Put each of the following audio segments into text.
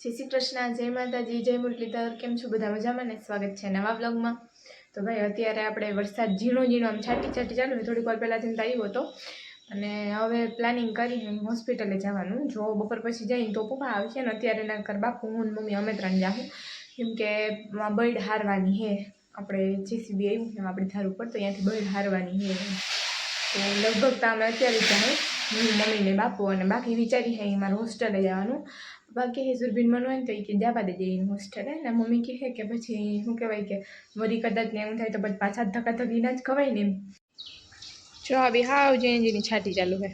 જય શ્રી કૃષ્ણ, જય માતાજી, જય મુરલીધર, કેમ છો? બધા મજામાં ને? સ્વાગત છે નવા બ્લોગમાં. તો ભાઈ, અત્યારે આપણે વરસાદ ઝીણો ઝીણો આમ છાટી છાટી ચાલુ થોડીક વાર પહેલાં જઈને આવ્યો હતો. અને હવે પ્લાનિંગ કરી હોસ્પિટલે જવાનું. જો બપોર પછી જઈને તો પપ્પા આવશે ને, અત્યારે ના કર બાપુ, હું મમ્મી અમે ત્રણ જાઉં કેમ કે બર્ડ હારવાની હે આપણે જેસીબી આવ્યું છે આપણે ધાર ઉપર, તો ત્યાંથી બર્ડ હારવાની હે તો લગભગ તો અમે અત્યારે જાઉં હું મમ્મીને બાપુ અને બાકી વિચારી હે મારું હોસ્ટેલે જવાનું. બાકી હે સુરભીન મન હોય ને તો એ કે જાવા દે જઈને હોસ્ટેલે ને મમ્મી કહે કે પછી શું કહેવાય કે વરી કદાચ ને એવું થાય તો પછી પાછા ધક્કા ધક્કી ના જ ખવાય ને એમ. જો આવી હાવ જેની જેની છાતી ચાલુ છે.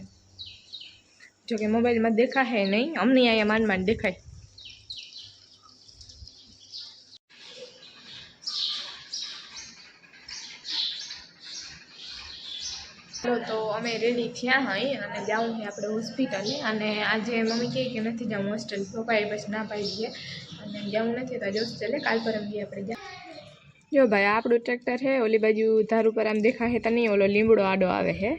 જો કે મોબાઈલમાં દેખાય નહીં, અમને અહીંયા માંડ માંડ દેખાય ચાલો અમે રેડી થયા હોય અને જાઉં છે આપણે હોસ્પિટલે. અને આજે મમ્મી કહે કે નથી જાઉં હોસ્ટેલ પપ્પાએ પછી ના પાડી દઈએ અને જવું નથી તો આજે હોસ્ટેલે, કાલ પરમ દી આપણે જા જો ભાઈ, આપણું ટ્રેક્ટર છે ઓલી બાજુ ધાર ઉપર આમ દેખાય તો નહીં, ઓલો લીમડો આડો આવે છે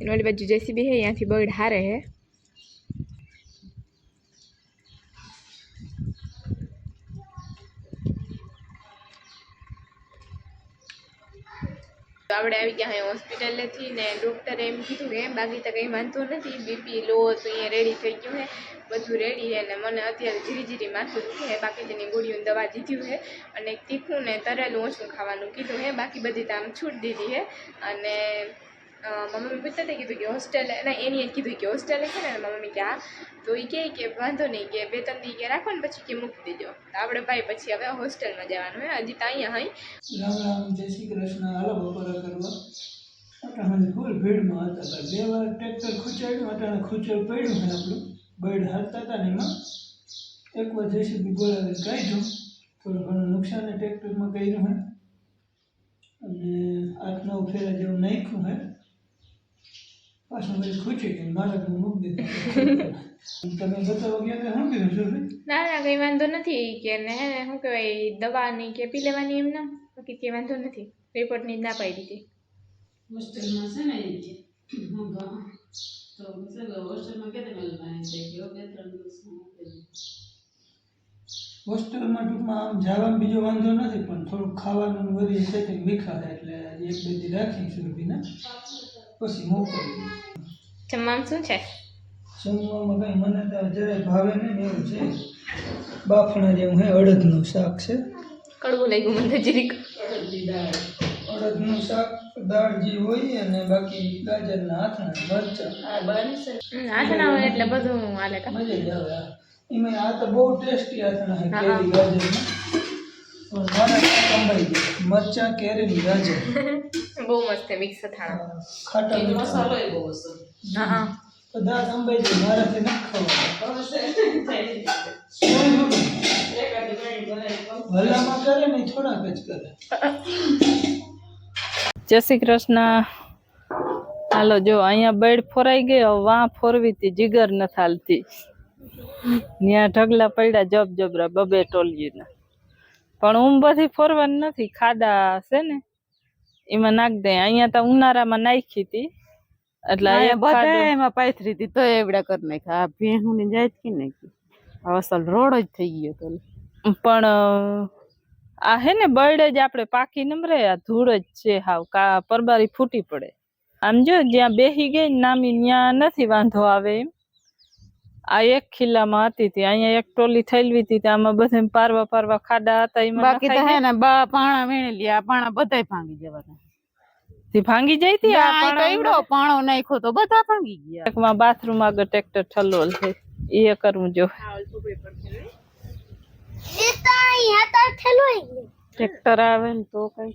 એને ઓલી બાજુ જેસીબી છે ત્યાંથી બર્ડ હારે છે તો આપણે આવી ગયા અહીં હોસ્પિટલેથી ને ડૉક્ટરે એમ કીધું કે બાકી તો કંઈ વાંધો નથી બીપી લો, તો અહીંયા રેડી થઈ ગયું છે બધું રેડી છે ને મને અત્યારે ધીરે ધીરે માથું દુખે બાકી તેની ગોળીઓની દવા દીધી છે અને તીખું ને તરેલું ઓછું ખાવાનું કીધું છે બાકી બધી તો આમ છૂટ દીધી છે અને અ, મમ્મી પૂછતા હતા કીધું કે હોસ્ટેલે ના એની કીધું કે હોસ્ટેલે છે ને મમ્મી કે હા તો એ કહે કે વાંધો નહીં કે બે ત્રણ દી કે રાખો ને પછી કે મૂકી દેજો. આપણે ભાઈ પછી હવે હોસ્ટેલમાં જવાનું હોય હજી તો અહીંયા હોય રામ રામ જય શ્રી કૃષ્ણ. હાલો બપોરા કરવા. અટાણે ફૂલ ભીડમાં હતા ભાઈ. બે વાર ટ્રેક્ટર ખૂંચાડ્યું અટાણે ખૂંચર પડ્યું હોય આપણું. બર્ડ હાલતા હતા ને એમાં. એક વાર જેસીબી બોલાવી કાઢ્યું થોડું ઘણું નુકસાન ટ્રેક્ટરમાં કર્યું હોય અને આઠ નવ ફેરા જેવું નાખ્યું છે ના ના કંઈ વાંધો નથી કે ને હે ને શું કહેવાય દવાની કે પી લેવાની એમ ના બાકી કંઈ વાંધો નથી રિપોર્ટની જ ના પાડી દીધી હોસ્ટેલમાં છે ને એ કે હું ગા તો છે કે હોસ્ટેલમાં કેટલા મહિના છે કે બે ત્રણ દિવસમાં આપી દે. હોસ્ટેલમાં ટૂંકમાં આમ જવામાં બીજો વાંધો નથી પણ થોડુંક ખાવાનું વધી સેટિંગ મીઠા થાય એટલે આજે એક બે દી રાખી સુરભીને પછી મોકલી જમવામાં શું છે? જમવામાં કંઈ મને તો જરાય ભાવે નહીં એવું છે. બાફણા જેવું હે અડદનું શાક છે. કડવું લાગ્યું મને જીરી જરીક દાળ. અડદનું શાક દાળ જે હોય અને બાકી ગાજરના હાથના મરચાં. હાથના હોય એટલે બધું હાલે કા? મજા જ આવે એમાં આ તો બહુ ટેસ્ટી હાથના છે હા. કેરી ગાજરના. મારા ગયા મરચાં કેરીની ગાજર. બહુ મસ્ત છે મિક્સ અથાણા ખાટો મસાલો એ બહુ મસ્ત. હા હા. બધા કંબાઈ જાય મારાથી નથી ખવાય ભલામાં કરે ને થોડાક જ કરે. જય શ્રી કૃષ્ણ. હાલો જો અહીંયા બેડ ફોરાઈ ગયો વાં ફોરવી હતી જીગર ન થાલતી. ત્યાં ઢગલા પડ્યા જબ જબરા બબે ટોલીના. પણ ઊંઘ બધી ફોરવાની નથી ખાડા છે ને. એમાં નાખ દે. અહીંયા તો ઉનાળામાં નાખી હતી. એટલે એક એમાં પાથરી હતી તો એવડા કરી નાખ્યા. આ ભેહું ને જાય કે નાખી. અસલ રોડ જ થઈ ગયો તો. પણ આ હે ને બળે જ આપણે પાકી નમરે આ ધૂળ જ છે હાવ કા પરબારી ફૂટી પડે. આમ જો જ્યાં બેહી ગઈ નામી ત્યાં નથી વાંધો આવે એમ. આ એક ખિલ્લામાં હતી તી. અહીંયા એક ટોલી થયેલી હતી આમાં બધે પારવા પારવા ખાડા હતા એમાં બાકી તો હે ને બા પાણા વીણી લે આ પાણા બધાય ભાંગી જવાના. તે ભાંગી જાય તી આ પણ કઈડો પાણો નાખ્યો તો બધા ભાંગી ગયા. એકમાં બાથરૂમ આગળ ટ્રેક્ટર ઠલોલ છે. એ કરવું જો. ટ્રેક્ટર આવે ને તો કઈ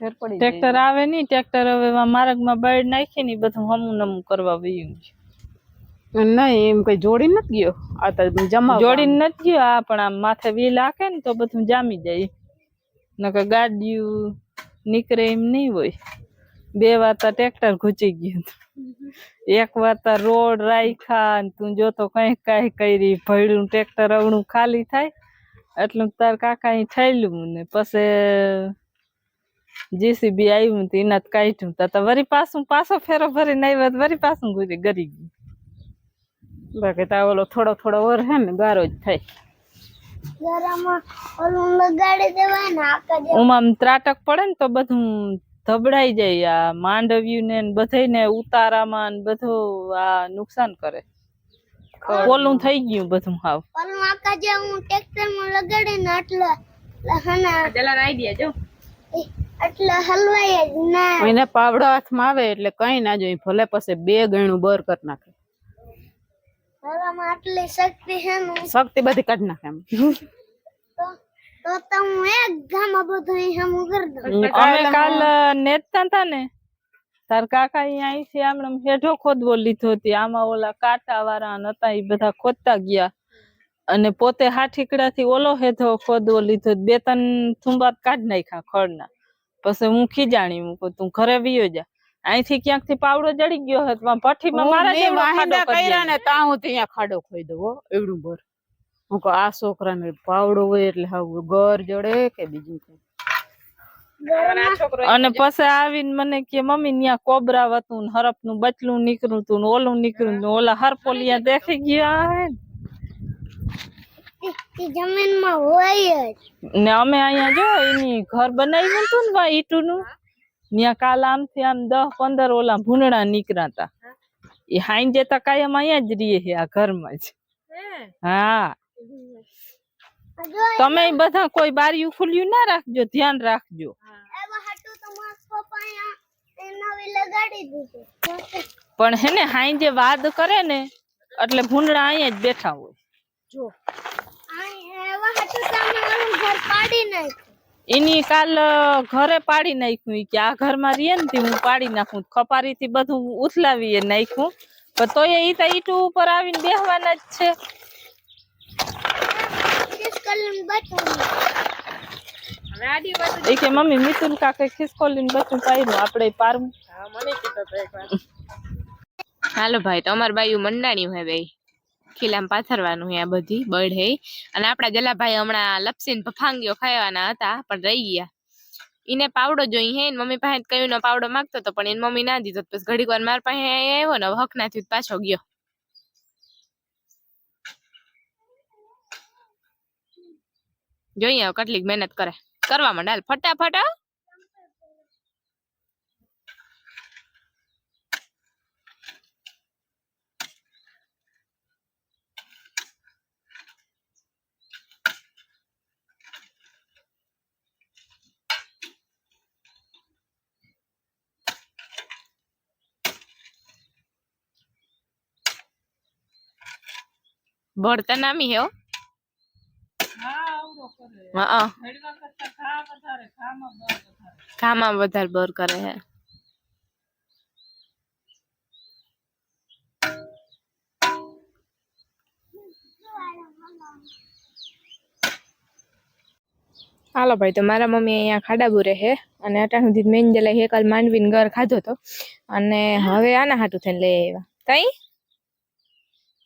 ફેર પડી ટ્રેક્ટર આવે નહીં ટ્રેક્ટર હવે માર્ગમાં બળ નાખી ને બધું હમું નમું કરવા વયું છે. નહીં, એમ કઈ જોડી નથી ગયો? આ તો જમા જોડીને નથી ગયો, આ પણ આમ માથે વીલ આખે ને તો બધું જામી જાય. નકર ગાડીયું નીકળે એમ નહીં હોય. બે વાર તો ટ્રેક્ટર ઘૂચી ગયું એક વાર તો રોડ રાખ્યા તું જોતો કઈ કઈ કરી, ભયડું ટ્રેક્ટર અવણું ખાલી થાય. એટલું તાર કાકા થયેલું ને પછી જીસીબી આવ્યું એના કાઢ્યું. તો વરી પાછું, પાછો ફેરો ભરીને આવ્યો વરી પાછું ગુરી ગરી ગયું. બાકી તો ઓલો થોડો થોડો વર હે ને ગારો જ થાય. ઓલું આમ ત્રાટક પડે ને તો બધું ધબડાઈ જાય આ માંડવ્યું ને બધાને ઉતારામાં ને બધું આ નુકસાન કરે. પોલું થઈ ગયું બધું હાવ. ઓલું આકા જે હું ટ્રેક્ટરમાં લગાડી ને એટલે એટલે હને જલાન આઈડિયા જો. એટલે હલવાય જ ના. એને પાવડો હાથમાં આવે એટલે કઈ ના જોઈ ભલે પછી બે ગણું બર કરી નાખે. ગરામાં આટલી શક્તિ છે ને શક્તિ બધી કાઢ નાખે એમ. તો તો તો હું એક ગામ બધું અહીં હમું કરી દઉં. અમે કાલ નેતા હતા ને. તાર કાકા અહીંયા અહીંથી આમણે હેઠો ખોદવો લીધો હતી આમાં ઓલા કાંટા વાળા હતા એ બધા ખોદતા ગયા. અને પોતે હાઠીકડાથી ઓલો હેઠો ખોદવો લીધો. બે ત્રણ થુંબાત કાઢ નાખ્યા ખડના. પછી હું ખીજાણી મૂકું. તું ઘરે વિયો જા. અહીંથી ક્યાંકથી પાવડો જડી ગયો હતો પણ ભઠ્ઠીમાં મારા મેં ખાડો વાહિંદા કર્યા ને તા હું ત્યાં ખાડો ખોઈ દઉં હો એવડું બર હું કહું આ છોકરાને પાવડો હોય એટલે હાવ ઘર જડે કે બીજું કઈ. અને પછી આવીને મને કે મમ્મી ન્યા કોબરા હતું ને હરફનું બચલું નીકળ્યું તું ને ઓલું નીકળ્યું ને ઓલા હરપોલિયા દેખી ગયા હે ને. જમીનમાં હોય ને અમે અહીંયા જો એની ઘર બનાવ્યું હતું ને ઈટું ઈટુનું. ત્યાં કાલ આમથી આમ દસ પંદર ઓલા ભૂંડડા નીકળ્યા હતા એ હાઈન જતા કાયમ અહીંયા જ રહીએ છે આ ઘરમાં જ. હા? તમે બધા કોઈ બારીયું ખુલ્યું ના રાખજો ધ્યાન રાખજો. તો પણ હે ને હાઈ જે વાદ કરે ને એટલે ભૂંડડા અહીંયા જ બેઠા હોય. તો ઘર પાડી નાખ્યું. એની કાલ ઘરે પાડી નાખ્યું કે આ ઘરમાં રહીએ ને તે હું પાડી નાખું. ખપારીથી બધું ઉથલાવીએ નાખ્યું. પણ તોય એ તો ઈટું ઉપર આવીને બેહવાના જ છે. એ કે મમ્મી મિતુલ કાકે ખિસકોલીને બચું પાડ્યું આપણે પારવું હાલો ભાઈ તો અમાર બાયું મંડાણી હોય ભાઈ ખીલામાં પાથરવાનું હે બધી, બળ હે અને આપણા જલાભાઈ હમણાં લપસીને ફાંગીઓ ખાવાના હતા, પણ રહી ગયા. એને પાવડો જોઈ હે મમ્મી પાસે કયું નો પાવડો માંગતો હતો, પણ એની મમ્મી ના દીધો પછી ઘડીક વાર મારા પાસે આવ્યો ને હક નાથી પાછો ગયો. જોઈએ કેટલીક મહેનત કરે. કરવા માંડ ફટાફટ ભળતા નામી હે હો. હા ઘામાં વધારે. બર કરે હે. હાલો ભાઈ તો મારા મમ્મી અહીંયા ખાડા બુરે હે અને અટાણ સુધી મેન જે લઈ કાલ માંડવીને ઘર ખાધો તો. અને હવે આના હાટું થઈને લઈ આવ્યા. તઈ?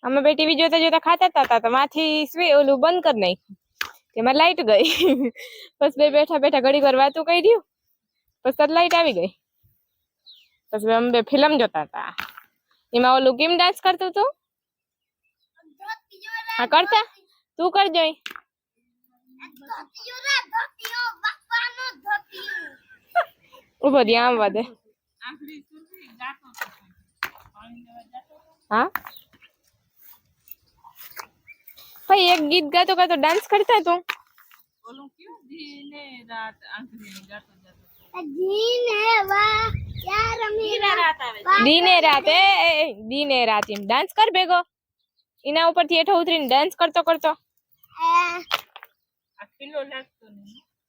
અમે બે ટીવી જોતા જોતા ખાતા હતા તો માથી સ્વી ઓલું બંધ કરી નાખ્યું. તેમાં લાઈટ ગઈ. બસ બે બેઠા બેઠા ઘડી વાર વાતું કરી દઉં પછી તદ લાઈટ આવી ગઈ. પછી અમે બે ફિલ્મ જોતા હતા એમાં ઓલું કેમ ડાન્સ કરતું તું? હા કરતા. તું કરજો ઊભો આમ વાદે હા? ભાઈ એક ગીત ગાતો ગાતો ડાન્સ કરતા તું જીને વા યાર મીરા દીને રાતે એ, એ, દીને રાત એમ ડાન્સ કર ભેગો એના ઉપરથી હેઠો ઉતરીને ડાન્સ કરતો કરતો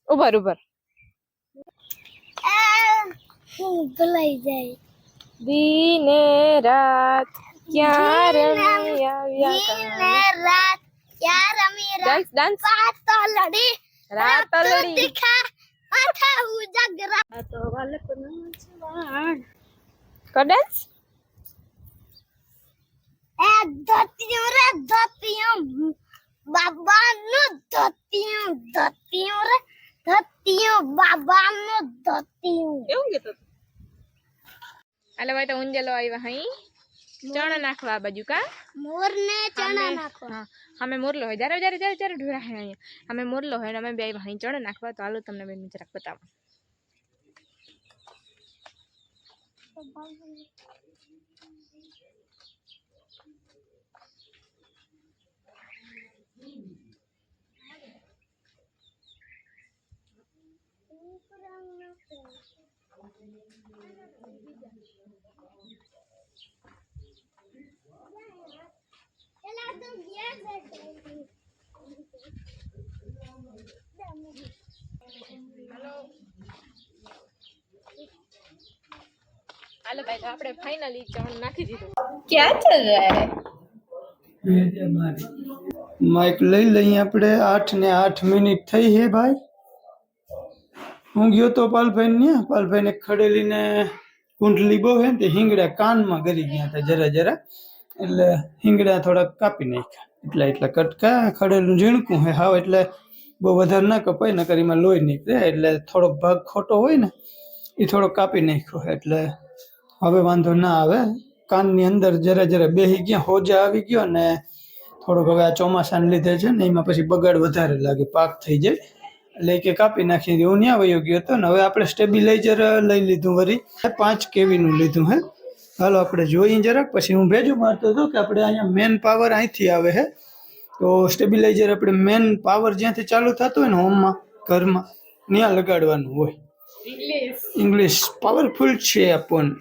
ઉભર ઉભર હું ભૂલાઈ જાય દીને રાત ક્યાં રમી આવ્યા જીને રાત યાર મીરા ડાન્સ ડાન્સ પાતો લડી રાતલડી તીખા માથા ઉજગરા તો વાલકનું છવાણ કર ડાન્સ એ ધોતિયો રે ધોતિયો બાબાનું ધોતિયો ધોતિયો રે ધોતિયો બાબાનું ધોતિયો એવું કીધું હાલો ભાઈ તો ઊંજલો આવ્યા હઈ ચણા નાખવા આ બાજુ કા? મોર ને ચણા અમે- નાખો હા અમે મોરલો હોય. જ્યારે જ્યારે જ્યારે જ્યારે ઢોરા હે અહીંયા અમે મોરલો હોય ને અમે બે ભાઈ ચણા નાખવા. તો હાલો તમને બેન જરાક બતાવો એલા તો ગયા બેઠો હાલો ભાઈ તો આપણે ફાઇનલી ચણ નાખી દીધું. ક્યાં ચલ રહા? હે માઇક લઈ લઈએ આપણે. આઠ ને આઠ મિનિટ થઈ હે ભાઈ. હું ગયો તો પાલભાઈ ને પાલભાઈ ને ખડેલીને કુંડલી બહુ હે ને તે હિંગડા કાનમાં ગરી ગયા હતા જરા જરા. એટલે હિંગડા થોડાક કાપી નાખ્યા. એટલા એટલા કટકા ખડેલું ઝીણકું હે. હાવ એટલે બહુ વધારે ના કપાય નકર એમાં લોહી નીકળે. એટલે થોડોક ભાગ ખોટો હોય ને એ થોડો કાપી નાખ્યો હે. એટલે હવે વાંધો ના આવે. કાનની અંદર જરા જરા બેહી ગયા હોજા આવી ગયો ને થોડોક હવે આ ચોમાસાને લીધે છે ને એમાં પછી બગાડ વધારે લાગે પાક થઈ જાય. એટલે કે કાપી નાખી હું ત્યાં વયો ગયો હતો ને હવે આપણે સ્ટેબિલાઇઝર લઈ લીધું વરી. પાંચ કેવીનું લીધું હે. હાલો આપણે જોઈએ જરાક પછી હું ભેજું મારતો હતો કે આપણે અહીંયા મેન પાવર અહીંથી આવે છે તો સ્ટેબિલાઇઝર આપણે મેન પાવર જ્યાંથી ચાલુ થતો હોય ને હોમમાં ઘરમાં ત્યાં લગાડવાનું હોય. ઇંગ્લિશ પાવરફુલ છે આપણને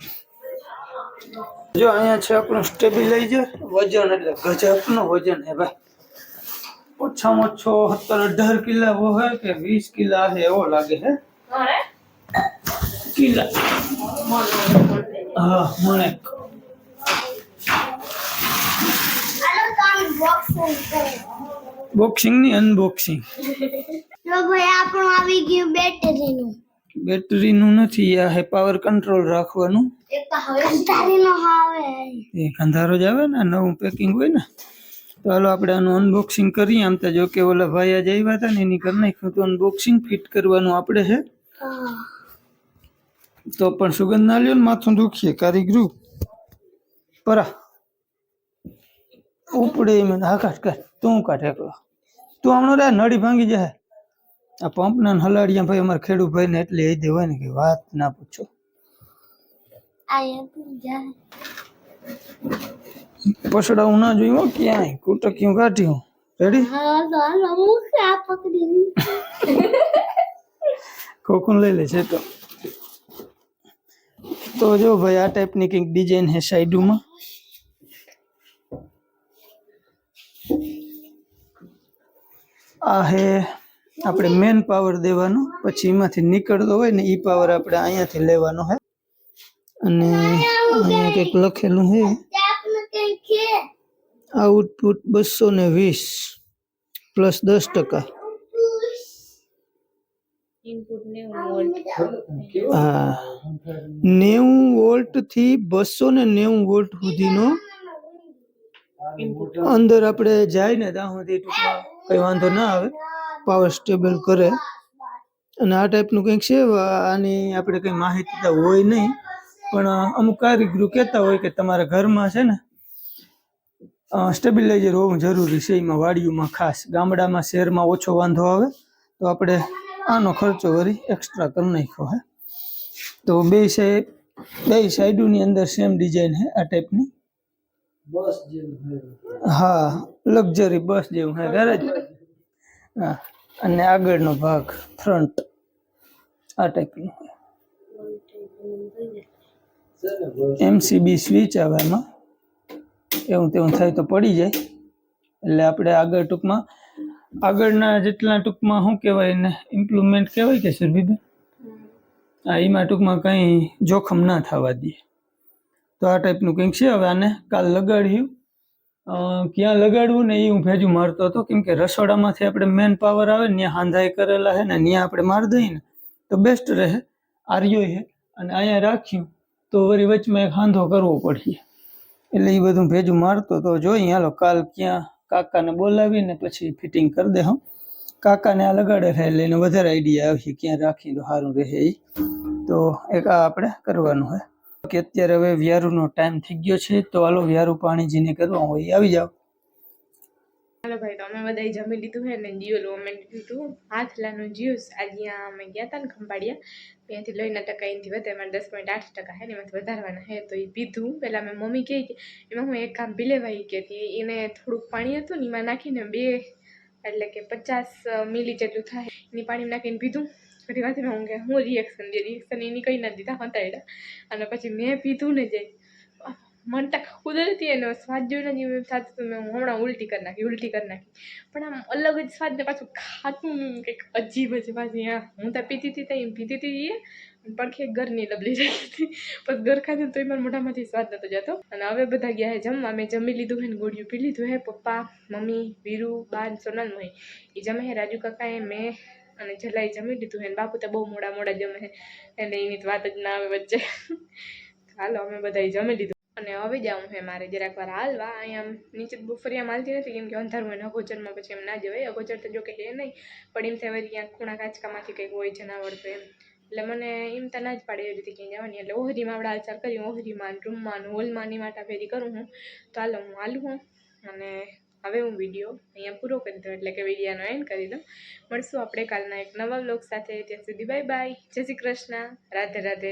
જો અહીંયા છે આપણું સ્ટેબિલાઇઝર વજન એટલે ગજબનું વજન હે ભાઈ. ઓછામાં ઓછો સત્તર અઢાર કિલા હોય કે વીસ કિલા હે એવો લાગે હે. કિલા. હા મને હાલો તો અનબોક્સિંગ કરો બોક્સિંગની અનબોક્સિંગ જો ભાઈ આપણું આવી ગયું બેટરીનું બેટરીનું નથી આ પાવર કંટ્રોલ રાખવાનું. એ અંધારો જ આવે ને નવું પેકિંગ હોય ને તો હાલો આપણે આનું અનબોક્સિંગ કરીએ. આમ તો જો કે ઓલા ભાઈ આજે આવ્યા હતા ને એની કરી નાખ્યું તો અનબોક્સિંગ ફિટ કરવાનું આપણે છે તો પણ સુગંધ ના લ્યો ને માથું દુખીએ કારીગરું. પરા. ઉપડે એમ. હા કાઢ કાઢ. તું કાઢ એકલો. તું હમણાં રે નળી ભાંગી જાય આ પંપના ને હલાડિયા ભાઈ અમારા ખેડૂત ભાઈ ને એટલે એ દેવાય ને કે વાત ના પૂછો. પછડાવું ના જોયું ક્યાંય? કુટકીયું કાઢ્યું રેડી કોકુન લઈ લે છે તો. તો જો ભાઈ આ ટાઈપની કંઈક ડિઝાઇન હે સાઈડમાં. આ હે આપણે મેન પાવર દેવાનો પછી એમાંથી નીકળતો હોય ને એ પાવર આપણે અહીંયાથી લેવાનો હે. અને અહીંયા કંઈક લખેલું હે. તે આપણે કઈ કે આઉટપુટ બસો ને વીસ પ્લસ દસ ટકા. ઇનપુટ ને વોલ્ટ હા. નેવું વોલ્ટથી બસો ને નેવું વોલ્ટ સુધીનો અંદર આપણે જાય ને ત્યાં સુધી ટૂંકમાં કઈ વાંધો ના આવે. પાવર સ્ટેબલ કરે. અને આ ટાઈપનું કંઈક છે આની આપણે કંઈ માહિતી તો હોય નહીં પણ અમુક કારીગરો કહેતા હોય કે તમારા ઘરમાં છે ને સ્ટેબિલાઇઝર હોવું જરૂરી છે એમાં વાડીઓમાં ખાસ ગામડામાં શહેરમાં ઓછો વાંધો આવે તો આપણે આનો ખર્ચો કરી એક્સ્ટ્રા કરી નાખ્યો હે. તો બે સાઈડ બે સાઈડોની અંદર સેમ ડિઝાઇન હે આ ટાઈપની બસ હા. લક્ઝરી બસ જેવું હે ગેરેજ હા. અને આગળનો ભાગ ફ્રન્ટ આ ટાઈપનું એમસીબી સ્વિચ આવે એમાં. એવું તેવું થાય તો પડી જાય. એટલે આપણે આગળ ટૂંકમાં, આગળના જેટલા ટૂંકમાં શું કહેવાય એને ઇમ્પ્રુવમેન્ટ કહેવાય કે સુરભીબેન આ એમાં ટૂંકમાં કંઈ જોખમ ના થવા દે. તો આ ટાઈપનું કંઈક છે, હવે આને કાલ લગાડ્યું. ક્યાં લગાડવું ને એ હું ભેજું મારતો હતો. કેમ કે રસોડામાંથી આપણે મેન પાવર આવે ને ત્યાં હાંધાઈ કરેલા છે ને ત્યાં આપણે મારી દઈએ ને, તો બેસ્ટ રહે. આર્યો છે અને અહીંયા રાખ્યું તો વળી વચમાં એક હાંધો કરવો પડશે. એટલે એ બધું ભેજું મારતો તો જોઈએ હાલો કાલ ક્યાં કાકાને બોલાવીને પછી ફિટિંગ કરી દે હં. કાકાને આ લગાડે છે એટલે એને વધારે આઈડિયા આવશે ક્યાં રાખી તો સારું રહે એ તો એક આ આપણે કરવાનું હોય કે અત્યારે હવે વ્યારુનો ટાઈમ થઈ ગયો છે, તો હાલો વ્યારુ પાણી જેને કરવા હોય આવી જાવ હાલો ભાઈ, તો અમે બધાય જમી લીધું હે ને જીઓ અમે લીધું હાથલાનું જ્યુસ આજે અમે ગયા હતા ને ખંભાળિયા. ત્યાંથી લઈને ટકા એનાથી વધે એમાં દસ પોઈન્ટ આઠ ટકા હે ને એમાંથી વધારવાના હે, તો એ પીધું. પહેલાં મેં મમ્મી કહી કે, એમાં હું એક કામ ભીલેવાઈ લેવાય કે તે એને થોડુંક પાણી હતું ને એમાં નાખીને બે એટલે કે પચાસ મિલી જેટલું થાય. એની પાણીમાં નાખીને પીધું. પછી વાંચીને હું કે હું રિએક્શન દે રિએક્શન એની કંઈ ના દીધા હતા અને પછી મેં પીધું ને જે, મન તક કુદરતી એનો સ્વાદ જોઈને જ થતું હતું, મેં હમણાં ઉલટી કરી નાખી, ઉલટી કરી નાખી. પણ આમ અલગ જ સ્વાદ પાછું ખાતું કંઈક અજીબ જ પાછી હા, હું તો પીતી હતી ત્યાં પીતી હતી એ પડખે ઘરની લબલી રહી હતી. પણ ઘર ખાધું તો મારા મોઢામાંથી સ્વાદ નતો જતો. અને હવે બધા ગયા હે જમવા. મેં જમી લીધું હે ને ગોળિયું પી લીધું હે. પપ્પા, મમ્મી, વીરુ, બાન સોનલ મહી એ જમે હે રાજુ કાકાએ, મેં અને જલાઈ જમી લીધું એને બાપુ તો બહુ મોડા મોડા જમે હે એટલે એની તો વાત જ ના આવે વચ્ચે. હાલો, અમે બધાએ જમી લીધું. અને હવે જાઉં હે મારે જરાક વાર હાલવા. અહીંયા નીચે બુફરિયા માલતી નથી, કેમ કે અંધારું હોય અગોચરમાં પછી એમ ના જવાય અગોચર તો જો કે એ નહીં, પણ એમ થાય ત્યાં ખૂણા કાચકામાંથી કંઈક હોય જનાવર તો એમ. એટલે મને એમ તો ના જ પાડી રીતે ક્યાંય જવાની. એટલે ઓહરીમાં આપણે હાલચાલ કરી ઓહરીમાં રૂમમાં હોલમાં ની માટા ફેરી કરું હું. તો હાલો, હું હાલું હું. અને હવે હું વીડિયો અહીંયા પૂરો કરી દઉં, એટલે કે વિડીયાનો એન્ડ કરી દઉં. મળશું આપણે કાલના એક નવા બ્લોગ સાથે. ત્યાં સુધી બાય બાય જય શ્રી કૃષ્ણ. રાધે રાધે